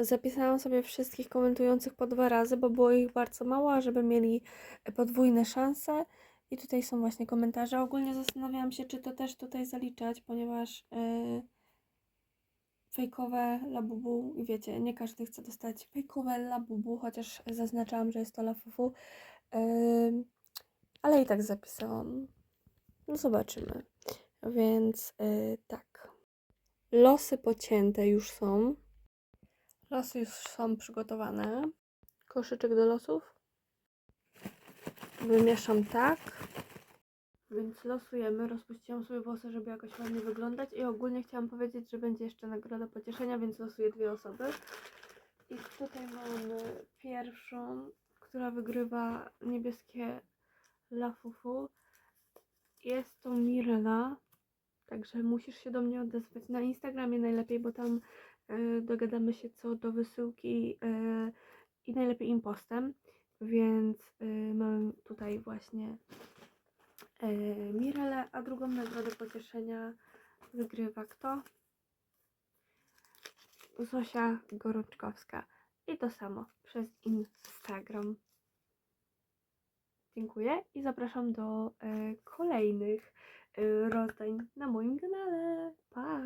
Zapisałam sobie wszystkich komentujących po dwa razy, bo było ich bardzo mało, żeby mieli podwójne szanse. I tutaj są właśnie komentarze. Ogólnie zastanawiałam się, czy to też tutaj zaliczać, ponieważ yy, fejkowe labubu, i wiecie, nie każdy chce dostać fejkowe labubu, chociaż zaznaczałam, że jest to lafufu. Yy, ale i tak zapisałam. No zobaczymy. Więc yy, tak. Losy pocięte już są. Losy już są przygotowane. Koszyczek do losów. Wymieszam tak. Więc losujemy. Rozpuściłam sobie włosy, żeby jakoś ładnie wyglądać. I ogólnie chciałam powiedzieć, że będzie jeszcze nagroda pocieszenia, więc losuję dwie osoby. I tutaj mamy pierwszą, która wygrywa niebieskie Lafufu. Jest to Mirela. Także musisz się do mnie odezwać na Instagramie najlepiej, bo tam dogadamy się co do wysyłki e, i najlepiej impostem. Więc e, mamy tutaj właśnie Mirelę, a drugą nagrodę pocieszenia wygrywa kto? Zosia Gorączkowska. I to samo przez Instagram. Dziękuję i zapraszam do kolejnych rozdań na moim kanale. Pa!